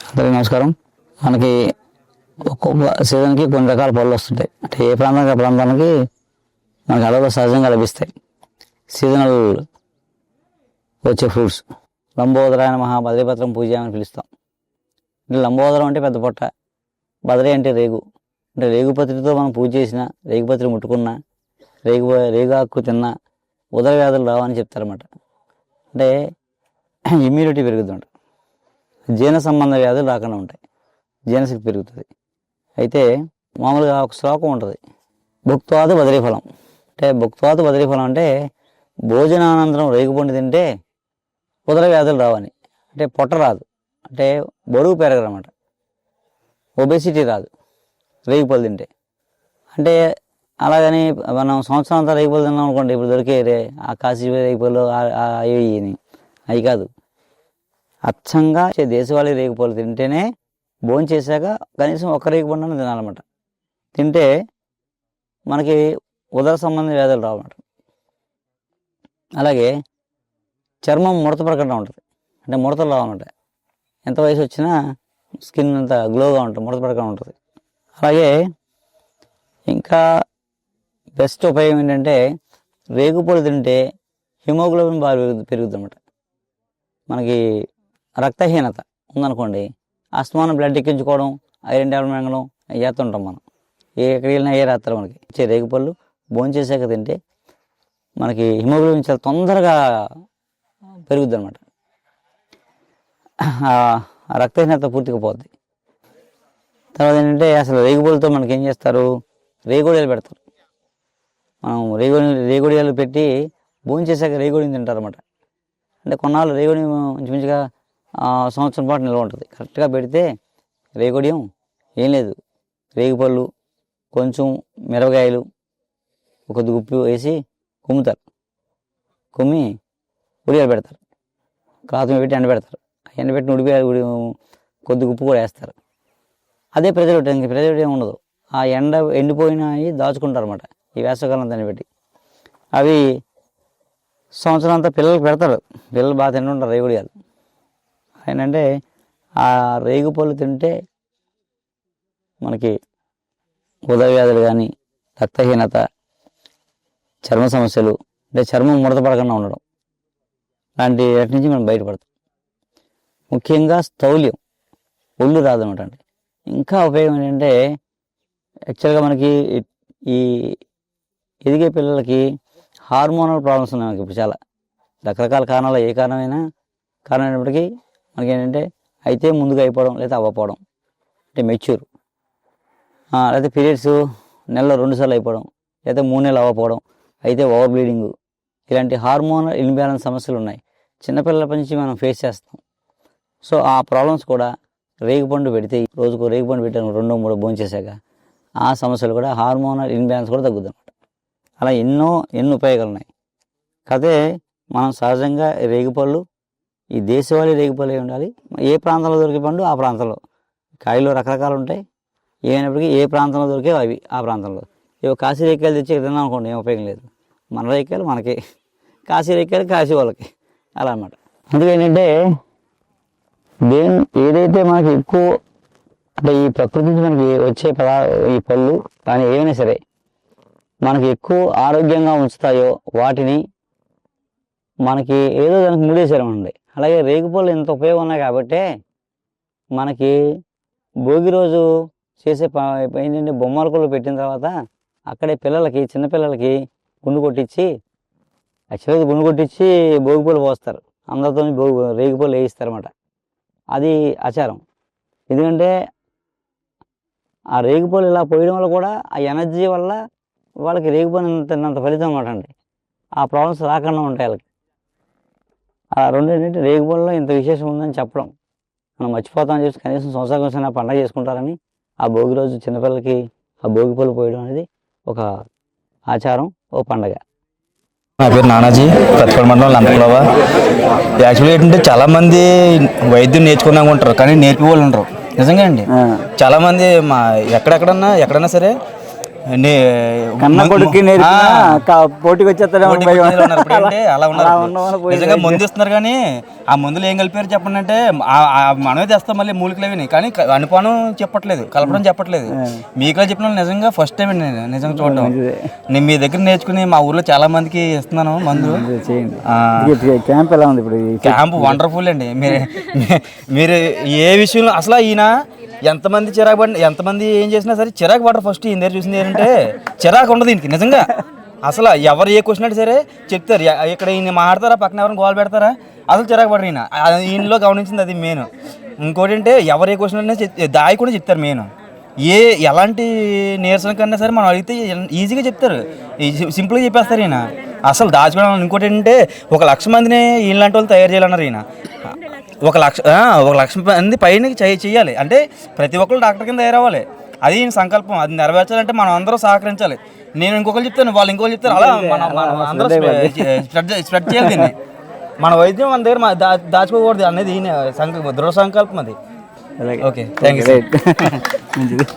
అందరికీ నమస్కారం. మనకి ఒక్కొక్క సీజన్కి కొన్ని రకాల పళ్ళు వస్తుంటాయి. అంటే ఏ ప్రాంతానికి ఆ ప్రాంతానికి మనకి అడవులు సహజంగా లభిస్తాయి. సీజనల్ వచ్చే ఫ్రూట్స్. లంబోదరాయన మహా బద్రీపత్రం పూజ అని పిలుస్తాం. అంటే లంబోదరం అంటే పెద్ద పొట్ట. బద్రీ అంటే రేగు. అంటే రేగుపత్రితో మనం పూజ చేసిన రేగుపత్రి ముట్టుకున్నా రేగు రేగాకు తిన్నా ఉదర వ్యాధులు రావని చెప్తారన్నమాట. అంటే ఇమ్యూనిటీ పెరుగుతుంట జీర్ణ సంబంధ వ్యాధులు రాకుండా ఉంటాయి. జీర్ణశక్తి పెరుగుతుంది. అయితే మామూలుగా ఒక శ్లోకం ఉంటుంది. భుక్త్వాత బదిలీ ఫలం. అంటే భుక్త్వాత బదిలీ ఫలం అంటే భోజనానంతరం రేగుపండు తింటే ఉదర వ్యాధులు రావని. అంటే పొట్ట రాదు. అంటే బరువు పెరగరమాట ఒబెసిటీ రాదు. రేగిపళ్ళు తింటే. అంటే అలాగని మనం సంవత్సరం అంతా రేగిపళ్ళు తిన్నాం అనుకోండి ఇప్పుడు దొరికే ఆ కాశీ రేగిపళ్ళు అవి అవి కాదు. అచ్చంగా చే- దేశవాళీ రేగిపళ్ళు తింటేనే భోజనం చేశాక కనీసం ఒక్క రేగిపండు తినాలన్నమాట. తింటే మనకి ఉదర సంబంధ వ్యాధులు రావన్నమాట. అలాగే చర్మం ముడత పడకుండా ఉంటుంది. అంటే ముడతలు రావన్నమాట. ఎంత వయసు వచ్చినా స్కిన్ అంత గ్లోగా ఉంటుంది ముడత పడకుండా ఉంటుంది. అలాగే ఇంకా బెస్ట్ ఉపయోగం ఏంటంటే రేగుపళ్ళు తింటే హిమోగ్లోబిన్ బాగా పెరుగుతుంది అన్నమాట మనకి రక్తహీనత ఉందనుకోండి అస్తమానం బ్లడ్ ఎక్కించుకోవడం ఐరన్ టాబ్లెట్ మింగడం అవి చేస్తుంటాం మనం. ఏ ఎక్కడికి వెళ్ళినా ఏ రాత్రి మనకి. ఇచ్చే రేగుపళ్ళు భోంచేసాక తింటే మనకి హిమోగ్లోబిన్ చాలా తొందరగా పెరుగుద్ది అనమాట ఆ రక్తహీనత పూర్తిగా పోద్ది. తర్వాత ఏంటంటే అసలు రేగుపళ్ళతో మనకి ఏం చేస్తారు? రేగుడియాలు పెడతారు. మనం రేగుడి రేగుడియాలు పెట్టి భోంచేసాక చేశాక రేగుడిని తింటారన్నమాట. అంటే కొన్నాళ్ళు రేగుడి ఇంచుమించుగా సంవత్సరం పాటు నిల్వ ఉంటుంది. కరెక్ట్గా పెడితే రేగుడియం ఏం లేదు. రేగుపళ్ళు కొంచెం మిరపకాయలు కొద్ది గుప్పు వేసి కుమ్ముతారు. కుమ్మి ఉడియాలు పెడతారు. క్లాత్ మీద పెట్టి ఎండబెడతారు ఎండబెట్టిన ఉడిపి ఉడి కొద్ది ఉప్పు కూడా వేస్తారు. అదే ప్రజలు ఇంక ప్రెజర్వేటివ్ ఏమి ఉండదు. ఆ ఎండ ఎండిపోయినవి దాచుకుంటారు అనమాట ఈ వేసవకాలం దాన్ని పెట్టి అవి సంవత్సరం అంతా పిల్లలకు పెడతారు. పిల్లలు బాగా తింటుంటారు రేగుడియాలు. ఏంటంటే ఆ రేగు పళ్ళు తింటే మనకి ఉదవ్యాధులు కానీ రక్తహీనత చర్మ సమస్యలు అంటే చర్మం ముడతపడకుండా ఉండడం లాంటి వాటి నుంచి మనం బయటపడతాం. ముఖ్యంగా స్థౌల్యం ఒళ్ళు రాదనమాట అండి ఇంకా ఉపయోగం ఏంటంటే యాక్చువల్గా మనకి ఈ- ఎదిగే పిల్లలకి హార్మోనల్ ప్రాబ్లమ్స్ ఉన్నాయి మనకి ఇప్పుడు చాలా. రకరకాల కారణాలు ఏ కారణమైనా కారణం అయినప్పటికీ మనకి ఏంటంటే అయితే ముందుగా అయిపోవడం లేదా అవ్వపోవడం అంటే మెచ్యూర్ లేకపోతే పీరియడ్స్ నెలలో రెండు సార్లు అయిపోవడం లేదా మూడు నెలలు అవ్వపోవడం అయితే ఓవర్ బ్లీడింగ్ ఇలాంటి హార్మోనల్ ఇన్బ్యాలెన్స్ సమస్యలు ఉన్నాయి. చిన్నపిల్లల నుంచి మనం ఫేస్ చేస్తాం. సో ఆ ప్రాబ్లమ్స్ కూడా రేగుపండు పెడితే రోజుకు రేగుపండు పెట్టాను రెండు మూడు భోంచేసాక ఆ సమస్యలు కూడా హార్మోనల్ ఇన్బ్యాలెన్స్ కూడా తగ్గుద్ది అనమాట అలా ఎన్నో ఎన్ని ఉపయోగాలు ఉన్నాయి. కాకపోతే మనం సహజంగా రేగుపళ్ళు ఈ దేశవాళీ రేగిపళ్ళు ఉండాలి. ఏ ప్రాంతంలో దొరికే పండు ఆ ప్రాంతంలో. కాయలు రకరకాలు ఉంటాయి. ఏమైనప్పటికీ ఏ ప్రాంతంలో దొరికే అవి ఆ ప్రాంతంలో. ఇవి కాశీ రేఖలు తెచ్చి తిన్నాం అనుకోండి ఏం ఉపయోగం లేదు. మన రేఖలు మనకి. కాశీ రేఖలు కాశీ వాళ్ళకి. అలా అన్నమాట. అందుకే ఏంటంటే దేని ఏదైతే మనకి ఎక్కువ అంటే ఈ ప్రకృతి నుంచి మనకి వచ్చే పదా ఈ పళ్ళు కానీ ఏమైనా సరే మనకి ఎక్కువ ఆరోగ్యంగా ఉంచుతాయో వాటిని మనకి ఏదో దానికి ముడేసారమండి అలాగే రేగుపళ్ళు ఎంత ఉపయోగం ఉన్నాయి కాబట్టి మనకి భోగి రోజు చేసే ఏంటంటే బొమ్మలకలు పెట్టిన తర్వాత అక్కడే పిల్లలకి చిన్నపిల్లలకి గుండు కొట్టించి యాక్చువల్గా గుండు కొట్టించి భోగిపళ్ళు పోస్తారు. అందరితో భోగి రేగిపళ్ళు వేయిస్తారన్నమాట. అది ఆచారం. ఎందుకంటే ఆ రేగిపళ్ళు ఇలా పోయడం వల్ల కూడా ఆ ఎనర్జీ వల్ల వాళ్ళకి రేగిపళ్ళు తిన్నంత ఫలితం అనమాట అండి. ఆ ప్రాబ్లమ్స్ రాకుండా ఉంటాయి వాళ్ళకి. ఆ రెండు ఏంటంటే రేగిపళ్ళలో ఇంత విశేషం ఉందని చెప్పడం. మనం మర్చిపోతామని చెప్పి కనీసం సంవత్సరం కోసం ఆ పండగ చేసుకుంటారని ఆ భోగి రోజు చిన్నపిల్లలకి ఆ భోగి పళ్ళు పోయడం అనేది ఒక ఆచారం ఓ పండగ. నా పేరు నానాజీ ప్రతిపడ మండలం లంకలవ యాక్చువల్లీ ఏంటంటే చాలా మంది వైద్యం నేర్చుకున్నాక ఉంటారు కానీ నేర్పి వాళ్ళు ఉంటారు నిజంగా అండి. చాలా మంది మా ఎక్కడెక్కడన్నా ఎక్కడన్నా సరే కన్న కొడుక్కి పోటీకి నిజంగా ముందు ఇస్తున్నారు కానీ ఆ మందులు ఏం కలిపారు చెప్పండి అంటే మనమే తెస్తాం మళ్ళీ మూలికలు అవి కానీ అనుపానం చెప్పట్లేదు కలపడం చెప్పట్లేదు. మీకులా చెప్పిన నిజంగా ఫస్ట్ టైం అండి నేను నిజంగా చూడడం. నేను మీ దగ్గర నేర్చుకుని మా ఊర్లో చాలా మందికి ఇస్తున్నాను మందు క్యాంప్ ఎలా ఉంది ఇప్పుడు? క్యాంప్ వండర్ఫుల్ అండి. మీరు మీరు ఏ విషయంలో అసలు ఈయన ఎంతమంది చిరాకు పడిన ఎంతమంది ఏం చేసినా సరే చిరాకు పడరు ఫస్ట్ ఈయన దగ్గర చూసింది ఏంటంటే చిరాకు ఉండదు ఈయనకి నిజంగా. అసలు ఎవరు ఏ క్వశ్చన్ అంటే సరే చెప్తారు. ఇక్కడ ఈయన మాడతారా పక్కన ఎవరైనా గోల్ పెడతారా? అసలు చిరాకు పడరు ఈయన. ఈయనలో గమనించింది అది మెయిన్ ఇంకోటి అంటే ఎవరు ఏ క్వశ్చన్ అడిగినా దాయి కూడా చెప్తారు మెయిన్ ఏ ఎలాంటి నీరసన కన్నా సరే మనం అడిగితే ఈజీగా చెప్తారు. సింపుల్గా చెప్పేస్తారు ఈయన. అసలు దాచుకోవడం ఇంకోటి ఏంటంటే ఒక లక్ష మందిని ఈయనలాంటి వాళ్ళు తయారు చేయాలన్నారు ఈయన. ఒక లక్ష ఒక లక్ష మంది పైన చేయ- చేయాలి. అంటే ప్రతి ఒక్కరు డాక్టర్ కింద తయారవ్వాలి. అది ఈయన సంకల్పం. అది నెరవేర్చాలంటే మనం అందరూ సహకరించాలి. నేను ఇంకొకరు చెప్తాను వాళ్ళు ఇంకొకరు చెప్తారు. అలా మనం అందరూ స్ప్రెడ్ స్ప్రెడ్ చేయాలి దీన్ని. మన వైద్యం మన దగ్గర దా దాచుకోకూడదు అనేది ఈయన సంకల్పం దృఢ సంకల్పం అది. Okay thank you